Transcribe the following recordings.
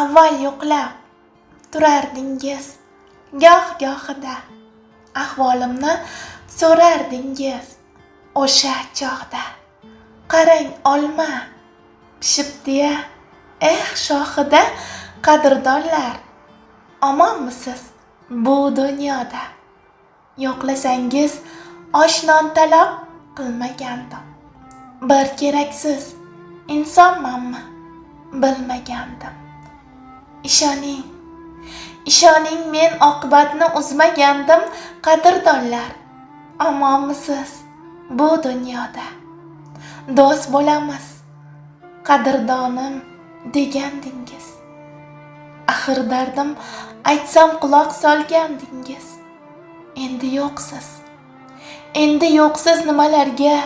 avval yo'qlab turardingiz. Goh gohida ahvolimni so'rardingiz o'sha chog'da qarang olma pishibdiya eh shohida qadrdonlar. Omonmisiz bu dunyoda? Yo'qlasangiz osh non talab qilmagandim. Bir keraksiz insonmanmi? Bilmagandim. Ishoning. Ishoning men oqibatni uzmagandim qadrdonlar. Omonmisiz? Bu dunyoda. Do'st bo'lamiz. Qadrdonim degandingiz. Axir dardim aytsam quloq solgandingiz. Endi yo'qsiz. Endi yo'qsiz nimalarga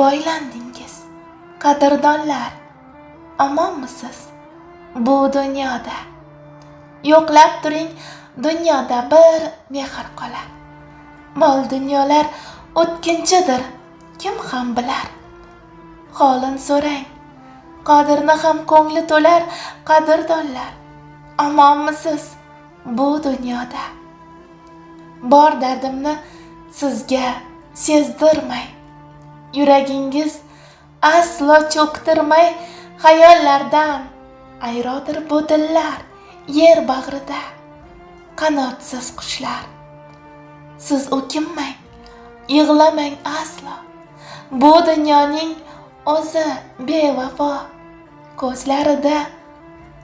boylandingiz? Qadrdonlar omonmisiz? Bu dunyoda. Yo'qlab turing dunyoda bir mehr qolar. Mol dunyolar o'tkinchidir kim ham bilar. Holin so'rang qodirni ham ko'ngli to'lar qadrdonlar omonmisiz bu dunyoda? Bor dardimni sizga sezdirmay yuragingiz aslo cho'ktirmay xayollardan ayrodir bu dillar yer bag'rida qanotsiz qushlar. Siz o'kinmang yig'lamang aslo. Bu dunyoning o'zi bevafo. Ko'zlarida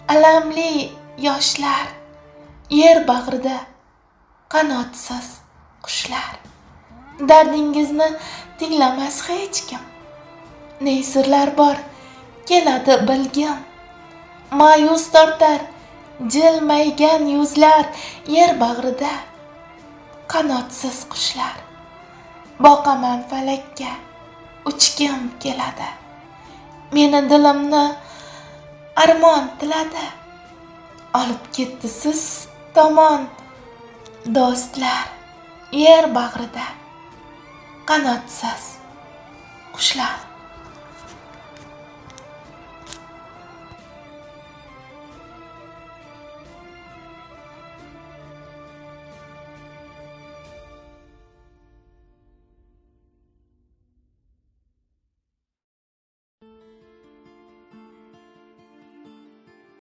alamli yoshlar yer bag'rida qanotsiz qushlar. Dardingizni tinglamas hech kim. Ne sirlar bor keladi bilgim. Ma'yus tortar jilmaygan yuzlar yer bag'rida qanotsiz qushlar. Boqaman falakka uchgim keladi. Meni dilimni armon tiladi. Olib ketdi siz tomon do'stlar yer bag'rida qanotsiz qushlar.